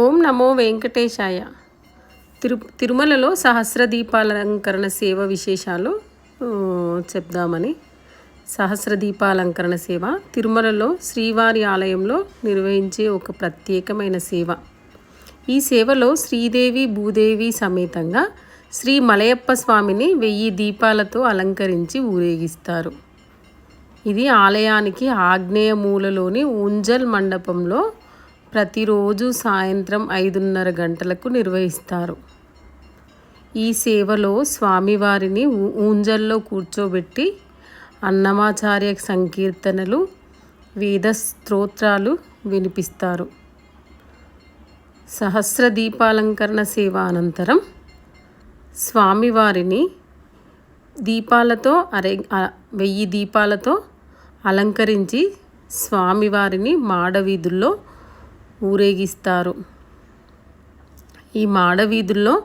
ఓం నమో వెంకటేశాయ. తిరు తిరుమలలో సహస్ర దీపాలంకరణ సేవ విశేషాలు చెప్దామని. సహస్ర దీపాలంకరణ సేవ తిరుమలలో శ్రీవారి ఆలయంలో నిర్వహించే ఒక ప్రత్యేకమైన సేవ. ఈ సేవలో శ్రీదేవి భూదేవి సమేతంగా శ్రీ మలయప్ప స్వామిని వెయ్యి దీపాలతో అలంకరించి ఊరేగిస్తారు. ఇది ఆలయానికి ఆగ్నేయ మూలలోని ఉంజల్ మండపంలో ప్రతిరోజు సాయంత్రం ఐదున్నర గంటలకు నిర్వహిస్తారు. ఈ సేవలో స్వామివారిని ఊ- ఊంజల్లో కూర్చోబెట్టి అన్నమాచార్య సంకీర్తనలు వేద స్తోత్రాలు వినిపిస్తారు. సహస్ర దీపాలంకరణ సేవ అనంతరం స్వామివారిని దీపాలతో అరే వెయ్యి దీపాలతో అలంకరించి స్వామివారిని మాడవీధుల్లో ఊరేగిస్తారు. ఈ మాడవీధుల్లో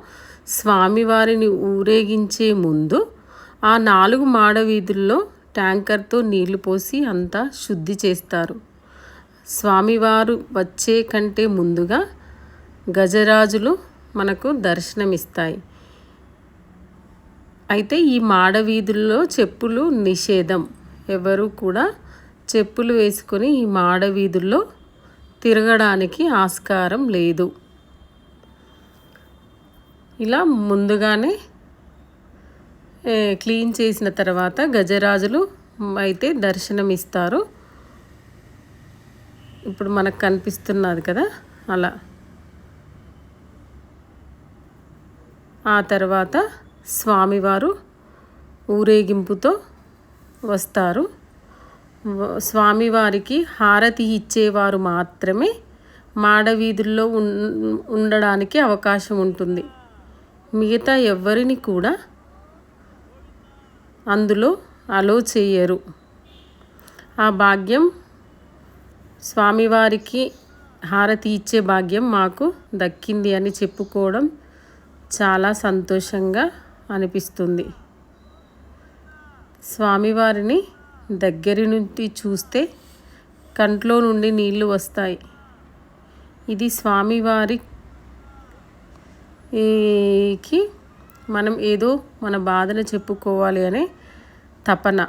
స్వామివారిని ఊరేగించే ముందు ఆ నాలుగు మాడవీధుల్లో ట్యాంకర్తో నీళ్ళు పోసి అంతా శుద్ధి చేస్తారు. స్వామివారు వచ్చే కంటే ముందుగా గజరాజులు మనకు దర్శనమిస్తాయి. అయితే ఈ మాడవీధుల్లో చెప్పులు నిషేధం. ఎవరు కూడా చెప్పులు వేసుకొని ఈ మాడవీధుల్లో తిరగడానికి ఆస్కారం లేదు. ఇలా ముందుగానే క్లీన్ చేసిన తర్వాత గజరాజులు అయితే దర్శనమిస్తారు. ఇప్పుడు మనకు కనిపిస్తున్నది కదా అలా. ఆ తర్వాత స్వామివారు ఊరేగింపుతో వస్తారు. స్వామివారికి హారతి ఇచ్చేవారు మాత్రమే మాడవీధుల్లో ఉన్- ఉండడానికి అవకాశం ఉంటుంది. మిగతా ఎవరిని కూడా అందులో అలో చేయరు. ఆ భాగ్యం స్వామివారికి హారతి ఇచ్చే భాగ్యం మాకు దక్కింది అని చెప్పుకోవడం చాలా సంతోషంగా అనిపిస్తుంది. స్వామివారిని దగ్గరి నుండి చూస్తే కంట్లో నుండి నీళ్ళు వస్తాయి. ఇది స్వామివారికి మనం ఏదో మన బాధను చెప్పుకోవాలి అనే తపన.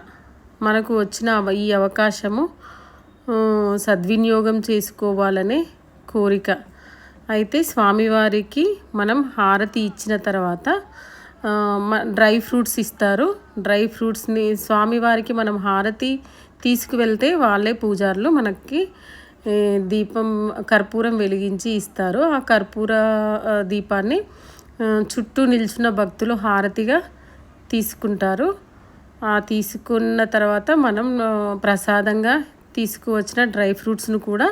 మనకు వచ్చిన ఈ అవకాశము సద్వినియోగం చేసుకోవాలనే కోరిక. అయితే స్వామివారికి మనం హారతి ఇచ్చిన తర్వాత డ్రై ఫ్రూట్స్ ఇస్తారు. డ్రై ఫ్రూట్స్ని స్వామివారికి మనం హారతి తీసుకువెళ్తే వాళ్ళే పూజారులు మనకి దీపం కర్పూరం వెలిగించి ఇస్తారు. ఆ కర్పూర దీపాన్ని చుట్టూ నిల్చున్న భక్తులు హారతిగా తీసుకుంటారు. ఆ తీసుకున్న తర్వాత మనం ప్రసాదంగా తీసుకువచ్చిన డ్రై ఫ్రూట్స్ను కూడా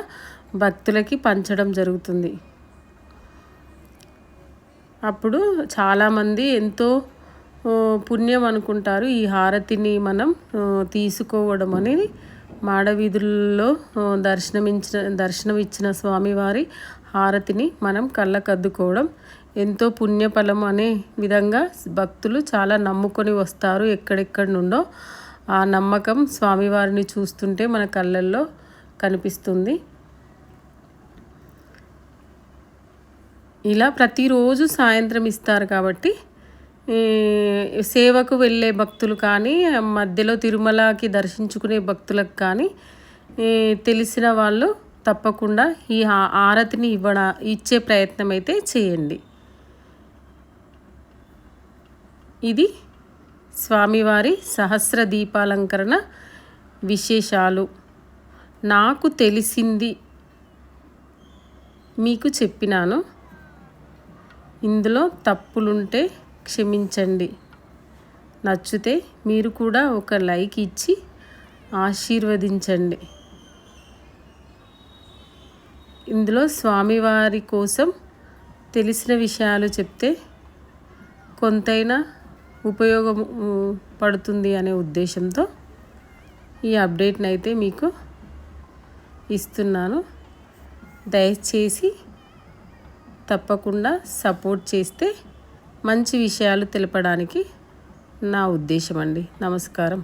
భక్తులకి పంచడం జరుగుతుంది. అప్పుడు చాలామంది ఎంతో పుణ్యం అనుకుంటారు. ఈ హారతిని మనం తీసుకోవడం అనేది మాడవీధుల్లో దర్శనమించిన దర్శనం ఇచ్చిన స్వామివారి హారతిని మనం కళ్ళకద్దుకోవడం ఎంతో పుణ్యఫలం అనే విధంగా భక్తులు చాలా నమ్ముకొని వస్తారు ఎక్కడెక్కడి నుండో. ఆ నమ్మకం స్వామివారిని చూస్తుంటే మన కళ్ళల్లో కనిపిస్తుంది. ఇలా ప్రతిరోజు సాయంత్రం ఇస్తారు కాబట్టి సేవకు వెళ్ళే భక్తులు కానీ మధ్యలో తిరుమలకి దర్శించుకునే భక్తులకు కానీ తెలిసిన వాళ్ళు తప్పకుండా ఈ ఆరతిని ఇవ్వడా ఇచ్చే ప్రయత్నం అయితే చేయండి. ఇది స్వామివారి సహస్ర దీపాలంకరణ విశేషాలు. నాకు తెలిసింది మీకు చెప్పినాను. ఇందులో తప్పులుంటే క్షమించండి. నచ్చితే మీరు కూడా ఒక లైక్ ఇచ్చి ఆశీర్వదించండి. ఇందులో స్వామివారి కోసం తెలిసిన విషయాలు చెప్తే కొంతైనా ఉపయోగం పడుతుంది అనే ఉద్దేశంతో ఈ అప్డేట్ని అయితే మీకు ఇస్తున్నాను. దయచేసి తప్పకుండా సపోర్ట్ చేస్తే మంచి విషయాలు తెలపడానికి నా ఉద్దేశం అండి నమస్కారం.